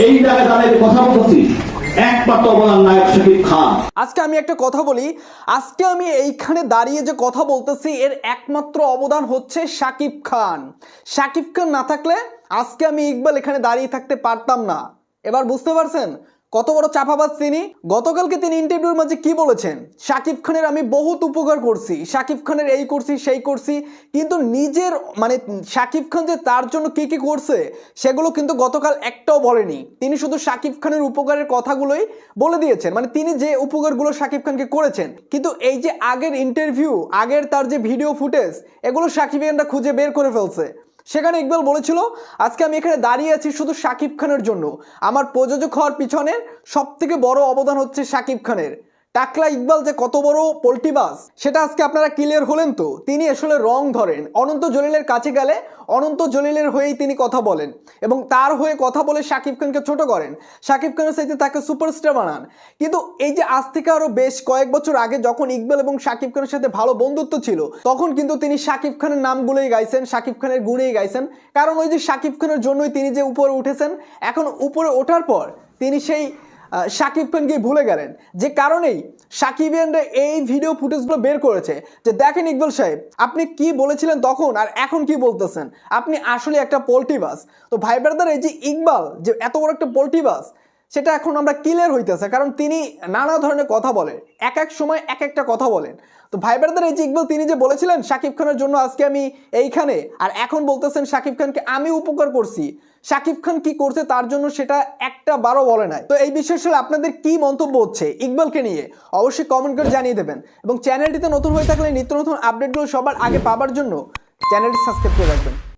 এই জায়গায় দাঁড়িয়ে কথা বলছি আজকে আমি একটা কথা বলি। আজকে আমি এইখানে দাঁড়িয়ে যে কথা বলতেছি, এর একমাত্র অবদান হচ্ছে শাকিব খান। শাকিব খান না থাকলে আজকে আমি ইকবাল এখানে দাঁড়িয়ে থাকতে পারতাম না। এবার বুঝতে পারছেন? কত বড় চাপাবাজ তিনি? গতকালকে তিনি ইন্টারভিউর মাঝে কি বলেছেন? শাকিব খানের আমি বহুত উপকার করছি। শাকিব খানের এই করছি, সেই করছি। কিন্তু নিজের মানে শাকিব খান যে তার জন্য কি কি করছে, সেগুলো কিন্তু গতকাল একটাও বলেনি। তিনি শুধু শাকিব খানের উপকারের কথাগুলোই বলে দিয়েছেন। মানে তিনি যে উপকারগুলো শাকিব খানকে করেছেন। কিন্তু এই যে আগের ইন্টারভিউ আগের তার যে ভিডিও ফুটেজ এগুলো শাকিব সাকিবিয়ানরা খুঁজে বের করে ফেলছে। সেখানে ইকবাল বলেছিল, আজকে আমি এখানে দাঁড়িয়ে আছি শুধু সাকিব খানের জন্য। আমার প্রযোজক হওয়ার পিছনের সবথেকে বড় অবদান হচ্ছে শাকিব খানের। টাকলা ইকবাল যে কত বড় পোল্টিবাস সেটা আজকে আপনারা ক্লিয়ার হলেন তো? তিনি আসলে রং ধরেন। অনন্ত জলিলের কাছে গেলে অনন্ত জলিলের হয়েই তিনি কথা বলেন এবং তার হয়ে কথা বলে শাকিব খানকে ছোট করেন। শাকিব খানের সাথে তাকে সুপারস্টার বানান। কিন্তু এই যে আজ থেকে আরও বেশ কয়েক বছর আগে যখন ইকবাল এবং শাকিব খানের সাথে ভালো বন্ধুত্ব ছিল, তখন কিন্তু তিনি শাকিব খানের নামগুলোই গাইছেন, শাকিব খানের গুণেই গাইছেন। কারণ ওই যে শাকিব খানের জন্যই তিনি যে উপরে উঠেছেন, এখন উপরে ওঠার পর তিনি সেই শাকিব খানকে ভুলে গেলেন। যে কারণেই সাকিবিয়ানরা এই ভিডিও ফুটেজগুলো বের করেছে যে, দেখেন ইকবাল সাহেব, আপনি কি বলেছিলেন তখন আর এখন কি বলতেছেন? আপনি আসলে একটা পোল্ট্রি বাস। তো ভাই ব্রাদার, এই যে ইকবাল, যে এত বড় একটা পোল্ট্রি বাস সেটা এখন আমরা ক্লিয়ার হইতেছে, কারণ তিনি নানা ধরনের কথা বলেন, এক এক সময় এক একটা কথা বলেন। তো ভাই ব্রাদার, এই যে ইকবাল, তিনি যে বলেছিলেন শাকিব খানের জন্য আজকে আমি এইখানে, আর এখন বলতেছেন শাকিব খানকে আমি উপকার করছি, শাকিব খান কি করছে তার জন্য সেটা একটা বারো বলে নাই। তো এই বিষয়ে আপনাদের কি মন্তব্য হচ্ছে ইকবালকে নিয়ে, অবশ্যই কমেন্ট করে জানিয়ে দেবেন। এবং চ্যানেলটিতে নতুন হয়ে থাকলে নিত্য নতুন আপডেটগুলো সবার আগে পাবার জন্য চ্যানেলটি সাবস্ক্রাইব করে রাখবেন।